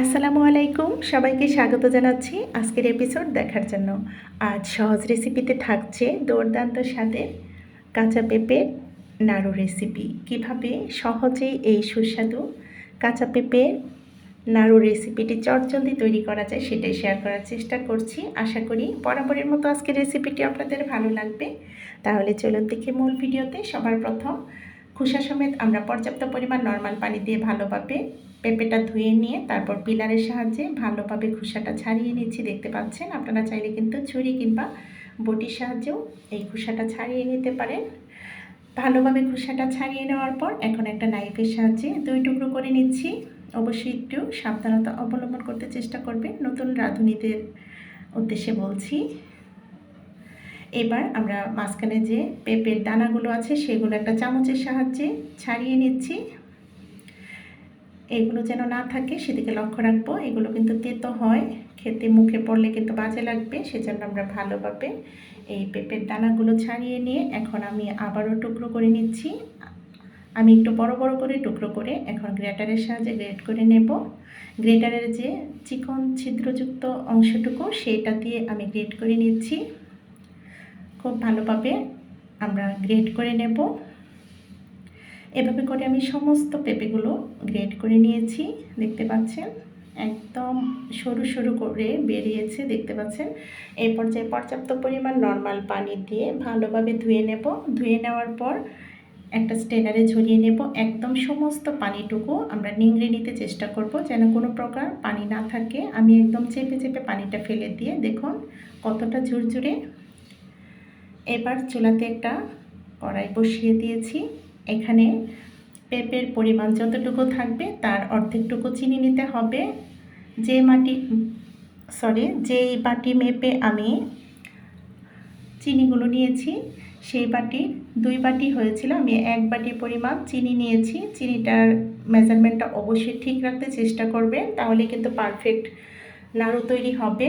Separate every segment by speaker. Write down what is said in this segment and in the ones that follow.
Speaker 1: আসসালামু আলাইকুম। সবাইকে স্বাগত জানাচ্ছি আজকের এপিসোড দেখার জন্য। আজ সহজ রেসিপিতে থাকছে দুর্দান্ত স্বাদের কাঁচা পেঁপের নাড়ু রেসিপি কীভাবে সহজেই এই সুস্বাদু কাঁচা পেঁপের নাড়ু রেসিপিটি চটজলদি তৈরি করা যায় সেটাই শেয়ার করার চেষ্টা করছি। আশা করি বরাবরের মতো আজকের রেসিপিটি আপনাদের ভালো লাগবে। তাহলে চলুন দেখে মূল ভিডিওতে। সবার প্রথম খোসা সমেত আমরা পর্যাপ্ত পরিমাণ নর্মাল পানি দিয়ে ভালোভাবে পেঁপেটা ধুয়ে নিয়ে তারপর পিলারের সাহায্যে ভালোভাবে খোসাটা ছাড়িয়ে নিচ্ছি, দেখতে পাচ্ছেন? আপনারা চাইলে কিন্তু ছুরি কিংবা বটির সাহায্যেও এই খোসাটা ছাড়িয়ে নিতে পারেন। ভালোভাবে খোসাটা ছাড়িয়ে নেওয়ার পর এখন একটা নাইফের সাহায্যে দুই টুকরো করে নিচ্ছি। অবশ্যই একটু সাবধানতা অবলম্বন করতে চেষ্টা করবেন। নতুন রাঁধুনিদের উদ্দেশ্যে বলছি। এবার আমরা মাঝখানে যে পেঁপের দানাগুলো আছে, সেগুলো একটা চামচের সাহায্যে ছাড়িয়ে নিচ্ছি। এগুলো যেন না থাকে, সেদিকে লক্ষ্য রাখব। এগুলো কিন্তু তেতো হয়, খেতে মুখে পড়লে কিন্তু বাজে লাগবে। সেজন্য আমরা ভালোভাবে এই পেঁপের দানাগুলো ছাড়িয়ে নিয়ে এখন আমি আবারও টুকরো করে নিচ্ছি। আমি একটু বড় বড় করে টুকরো করে এখন গ্রেটারের সাহায্যে গ্রেট করে নেব। গ্রেটারের যে চিকন ছিদ্রযুক্ত অংশটুকু, সেটা দিয়ে আমি গ্রেট করে নিচ্ছি। খুব ভালোভাবে আমরা গ্রেড করে নেব। এভাবে করে আমি সমস্ত পেঁপেগুলো গ্রেড করে নিয়েছি, দেখতে পাচ্ছেন? একদম সরু সরু করে বেরিয়েছে, দেখতে পাচ্ছেন? এই পর্যায়ে পর্যাপ্ত পরিমাণ নর্মাল পানি দিয়ে ভালোভাবে ধুয়ে নেব। ধুয়ে নেওয়ার পর একটা স্টেনারে ঝরিয়ে নেব। একদম সমস্ত পানিটুকু আমরা নিংড়ে নিতে চেষ্টা করব যেন কোনো প্রকার পানি না থাকে। আমি একদম চেপে চেপে পানিটা ফেলে দিয়ে দেখুন কতটা ঝুরঝুরে এবার চুলাতে একটা কড়াই বসিয়ে দিয়েছি। এখানে পেঁপের পরিমাণ যতটুকু থাকবে তার অর্ধেকটুকু চিনি নিতে হবে। যে মাটি সরি যেই বাটি মেপে আমি চিনিগুলো নিয়েছি, সেই বাটির দুই বাটি হয়েছিল, আমি এক বাটি পরিমাণ চিনি নিয়েছি। চিনিটার মেজারমেন্টটা অবশ্যই ঠিক রাখতে চেষ্টা করবেন, তাহলে কিন্তু পারফেক্ট নাড়ু তৈরি হবে।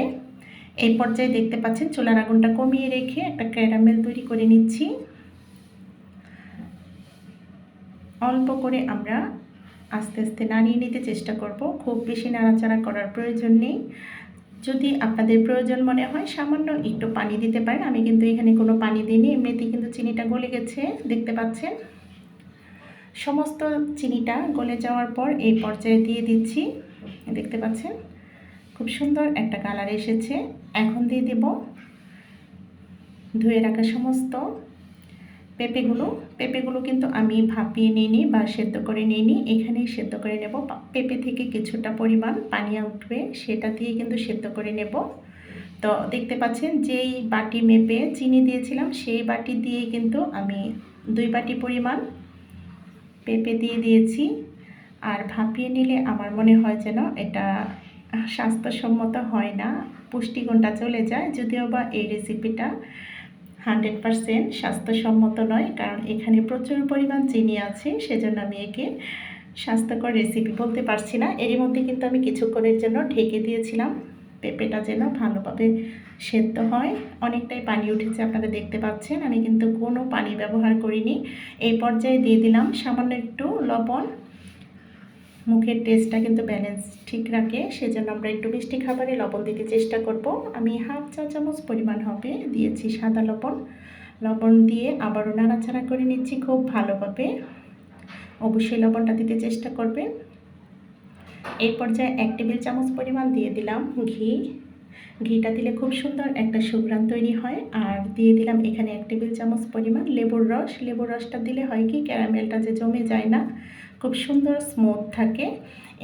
Speaker 1: এই পর্যায়ে দেখতে পাচ্ছেন, চুলার আগুনটা কমিয়ে রেখে একটা ক্যারামেল তৈরি করে নিচ্ছি। অল্প করে আমরা আস্তে আস্তে নাড়িয়ে নিতে চেষ্টা করব। খুব বেশি নাড়াচাড়া করার প্রয়োজন নেই। যদি আপনাদের প্রয়োজন মনে হয়, সামান্য একটু পানি দিতে পারেন। আমি কিন্তু এখানে কোনো পানি দিইনি, এমনিতেই কিন্তু চিনিটা গলে গেছে, দেখতে পাচ্ছেন। সমস্ত চিনিটা গলে যাওয়ার পর এই পর্যায়ে দিয়ে দিচ্ছি। দেখতে পাচ্ছেন, খুব সুন্দর একটা কালার এসেছে। এখন দিয়ে দেব। ধুয়ে রাখা সমস্ত পেঁপেগুলো। পেঁপেগুলো কিন্তু আমি ভাপিয়ে নিইনি বা সেদ্ধ করে নিইনি। এখানেই সেদ্ধ করে নেব। পেঁপে থেকে কিছুটা পরিমাণ পানি উঠবে সেটা দিয়ে কিন্তু সেদ্ধ করে নেব। তো দেখতে পাচ্ছেন যেই বাটি মেপে চিনি দিয়েছিলাম, সেই বাটি দিয়ে কিন্তু আমি দুই বাটি পরিমাণ পেঁপে দিয়ে দিয়েছি। আর ভাপিয়ে নিলে আমার মনে হয় যেন এটা স্বাস্থ্যসম্মত হয় না। পুষ্টিগুণটা চলে যায়, যদিও বা এই রেসিপিটা হান্ড্রেড পারসেন্ট স্বাস্থ্যসম্মত নয়, কারণ এখানে প্রচুর পরিমাণ চিনি আছে, সেজন্য আমি একে স্বাস্থ্যকর রেসিপি বলতে পারছি না। এরই মধ্যে কিন্তু আমি কিছুক্ষণের জন্য ঢেকে দিয়েছিলাম। পেঁপেটা যেন ভালোভাবে সেদ্ধ হয়। অনেকটাই পানি উঠেছে, আপনারা দেখতে পাচ্ছেন। আমি কিন্তু কোনো পানি ব্যবহার করিনি। এই পর্যায়ে দিয়ে দিলাম সামান্য একটু লবণ। মুখের টেস্টটা কিন্তু ব্যালেন্স ঠিক রাখে, সেজন্য আমরা একটু মিষ্টি খাবারে লবণ দিতে চেষ্টা করব। আমি হাফ চা চামচ পরিমাণ হবে, দিয়েছি সাদা লবণ। লবণ দিয়ে আবারও নাড়াচাড়া করে নিচ্ছি খুব ভালোভাবে। অবশ্যই লবণটা দিতে চেষ্টা করবেন। এই পর্যায়ে এক টেবিল চামচ পরিমাণ দিয়ে দিলাম ঘি। ঘিটা দিলে খুব সুন্দর একটা সুগ্রান তৈরি হয়। আর দিয়ে দিলাম এখানে এক টেবিল চামচ পরিমাণ লেবুর রস। লেবুর রসটা দিলে হয় কি, ক্যারামেলটা যে জমে যায় না, খুব সুন্দর স্মুথ থাকে।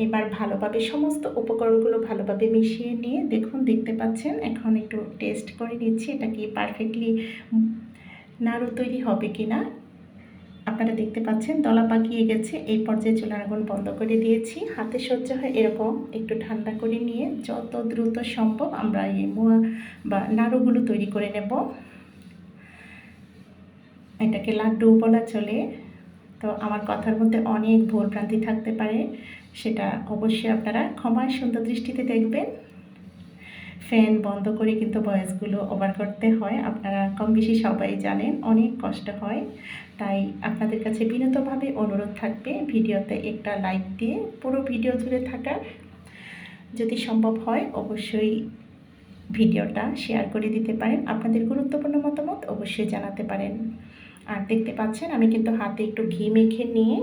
Speaker 1: এবার ভালোভাবে সমস্ত উপকরণগুলো ভালোভাবে মিশিয়ে নিয়ে দেখুন, দেখতে পাচ্ছেন? এখন একটু টেস্ট করে নিচ্ছি, এটা কি পারফেক্টলি নাড়ু তৈরি হবে কি না আপনারা দেখতে পাচ্ছেন, দলা পাকিয়ে গেছে। এই পর্যায়ে চুলার আগুন বন্ধ করে দিয়েছি। হাতে সহ্য হয় এরকম। একটু ঠান্ডা করে নিয়ে যত দ্রুত সম্ভব আমরা এই মোয়া বা নাড়ুগুলো তৈরি করে নেব। এটাকে লাড্ডু বলা চলে। তো আমার কথার মধ্যে অনেক ভুলভ্রান্তি থাকতে পারে। সেটা অবশ্যই আপনারা ক্ষমায় সুন্দর দৃষ্টিতে দেখবেন। ফ্যান বন্ধ করে কিন্তু বয়সগুলো ওভার করতে হয়। আপনারা কম বেশি সবাই জানেন, অনেক কষ্ট হয়। তাই আপনাদের কাছে বিনীতভাবে অনুরোধ থাকবে ভিডিওতে একটা লাইক দিয়ে পুরো ভিডিও জুড়ে থাকার। যদি সম্ভব হয়, অবশ্যই ভিডিওটা শেয়ার করে দিতে পারেন। আপনাদের গুরুত্বপূর্ণ মতামত অবশ্যই জানাতে পারেন। আর দেখতে পাচ্ছেন, আমি কিন্তু হাতে একটু ঘি মেখে নিয়ে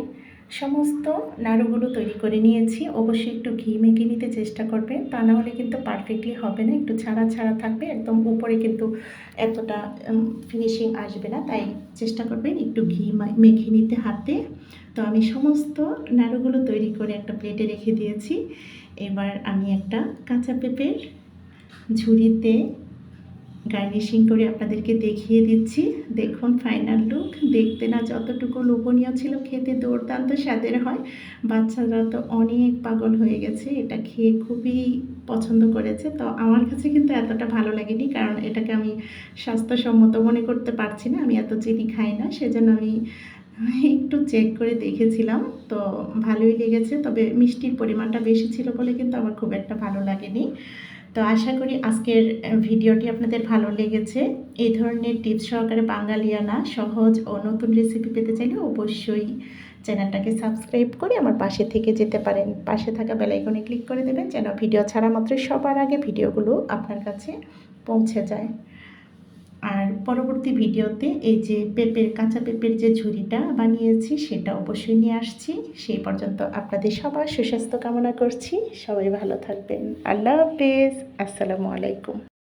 Speaker 1: সমস্ত নাড়ুগুলো তৈরি করে নিয়েছি। অবশ্যই একটু ঘি মেখে নিতে চেষ্টা করবেন তা না হলে কিন্তু পারফেক্টলি হবে না। একটু ছাড়া ছাড়া থাকবে। একদম উপরে কিন্তু এতটা ফিনিশিং আসবে না। তাই চেষ্টা করবেন একটু ঘি মেখে নিতে হাতে। তো আমি সমস্ত নাড়ুগুলো তৈরি করে একটা প্লেটে রেখে দিয়েছি। এবার আমি একটা কাঁচা পেঁপের ঝুড়িতে গার্নিশিং করে আপনাদেরকে দেখিয়ে দিচ্ছি। দেখুন ফাইনাল লুক দেখতে না যতটুকু লোভনীয় ছিল, খেতে দুর্দান্ত স্বাদের হয়। বাচ্চারা তো অনেক পাগল হয়ে গেছে, এটা খেয়ে খুবই পছন্দ করেছে। তো আমার কাছে কিন্তু এতটা ভালো লাগেনি, কারণ এটাকে আমি স্বাস্থ্যসম্মত মনে করতে পারছি না। আমি এত চিনি খাই না, সেজন্য আমি একটু চেক করে দেখেছিলাম। তো ভালোই লেগেছে, তবে মিষ্টির পরিমাণটা বেশি ছিল বলে কিন্তু আমার খুব একটা ভালো লাগেনি। তো আশা করি আজকের ভিডিওটি আপনাদের ভালো লেগেছে। এই ধরনের টিপস সহকারে বাঙালিয়ানা সহজ ও নতুন রেসিপি পেতে চাইলে অবশ্যই চ্যানেলটাকে সাবস্ক্রাইব করে আমার পাশে থেকে যেতে পারেন। পাশে থাকা বেলাইকনে ক্লিক করে দেবেন যেন ভিডিও ছাড়া মাত্র সবার আগে ভিডিওগুলো আপনার কাছে পৌঁছে যায়। আর পরবর্তী ভিডিওতে এই যে পেঁপের, কাঁচা পেঁপের যে ঝুড়িটা বানিয়েছি, সেটা অবশ্যই নিয়ে আসছি। সেই পর্যন্ত আপনাদের সবার সুস্বাস্থ্য কামনা করছি। সবাই ভালো থাকবেন। আল্লাহ হাফেজ। আসসালামু আলাইকুম।